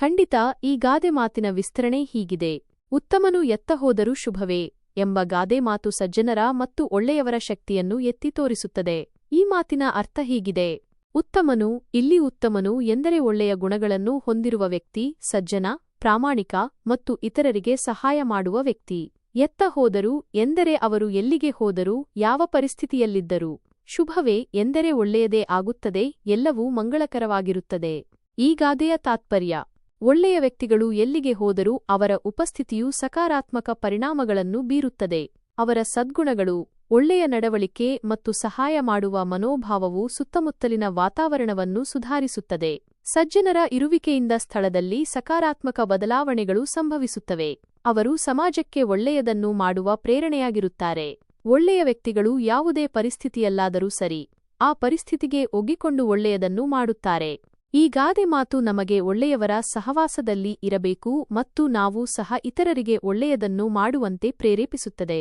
ಖಂಡಿತ ಈ ಗಾದೆ ಮಾತಿನ ವಿಸ್ತರಣೆ ಹೀಗಿದೆ. ಉತ್ತಮನು ಎತ್ತ ಹೋದರೂ ಶುಭವೇ ಎಂಬ ಗಾದೆ ಮಾತು ಸಜ್ಜನರ ಮತ್ತು ಒಳ್ಳೆಯವರ ಶಕ್ತಿಯನ್ನು ಎತ್ತಿ ತೋರಿಸುತ್ತದೆ. ಈ ಮಾತಿನ ಅರ್ಥ ಹೀಗಿದೆ. ಉತ್ತಮನು, ಇಲ್ಲಿ ಉತ್ತಮನು ಎಂದರೆ ಒಳ್ಳೆಯ ಗುಣಗಳನ್ನು ಹೊಂದಿರುವ ವ್ಯಕ್ತಿ, ಸಜ್ಜನ, ಪ್ರಾಮಾಣಿಕ ಮತ್ತು ಇತರರಿಗೆ ಸಹಾಯ ಮಾಡುವ ವ್ಯಕ್ತಿ. ಎತ್ತ ಹೋದರೂ ಎಂದರೆ ಅವರು ಎಲ್ಲಿಗೆ ಹೋದರೂ, ಯಾವ ಪರಿಸ್ಥಿತಿಯಲ್ಲಿದ್ದರೂ ಶುಭವೇ ಎಂದರೆ ಒಳ್ಳೆಯದೇ ಆಗುತ್ತದೆ, ಎಲ್ಲವೂ ಮಂಗಳಕರವಾಗಿರುತ್ತದೆ. ಈ ಗಾದೆಯ ತಾತ್ಪರ್ಯ ಒಳ್ಳೆಯ ವ್ಯಕ್ತಿಗಳು ಎಲ್ಲಿಗೆ ಹೋದರೂ ಅವರ ಉಪಸ್ಥಿತಿಯು ಸಕಾರಾತ್ಮಕ ಪರಿಣಾಮಗಳನ್ನು ಬೀರುತ್ತದೆ. ಅವರ ಸದ್ಗುಣಗಳು, ಒಳ್ಳೆಯ ನಡವಳಿಕೆ ಮತ್ತು ಸಹಾಯ ಮಾಡುವ ಮನೋಭಾವವು ಸುತ್ತಮುತ್ತಲಿನ ವಾತಾವರಣವನ್ನು ಸುಧಾರಿಸುತ್ತದೆ. ಸಜ್ಜನರ ಇರುವಿಕೆಯಿಂದ ಸ್ಥಳದಲ್ಲಿ ಸಕಾರಾತ್ಮಕ ಬದಲಾವಣೆಗಳು ಸಂಭವಿಸುತ್ತವೆ. ಅವರು ಸಮಾಜಕ್ಕೆ ಒಳ್ಳೆಯದನ್ನು ಮಾಡುವ ಪ್ರೇರಣೆಯಾಗಿರುತ್ತಾರೆ. ಒಳ್ಳೆಯ ವ್ಯಕ್ತಿಗಳು ಯಾವುದೇ ಪರಿಸ್ಥಿತಿಯಲ್ಲಾದರೂ ಸರಿ, ಆ ಪರಿಸ್ಥಿತಿಗೆ ಒಗ್ಗಿಕೊಂಡು ಒಳ್ಳೆಯದನ್ನು ಮಾಡುತ್ತಾರೆ. ಈ ಗಾದೆ ಮಾತು ನಮಗೆ ಒಳ್ಳೆಯವರ ಸಹವಾಸದಲ್ಲಿ ಇರಬೇಕು ಮತ್ತು ನಾವು ಸಹ ಇತರರಿಗೆ ಒಳ್ಳೆಯದನ್ನು ಮಾಡುವಂತೆ ಪ್ರೇರೇಪಿಸುತ್ತದೆ.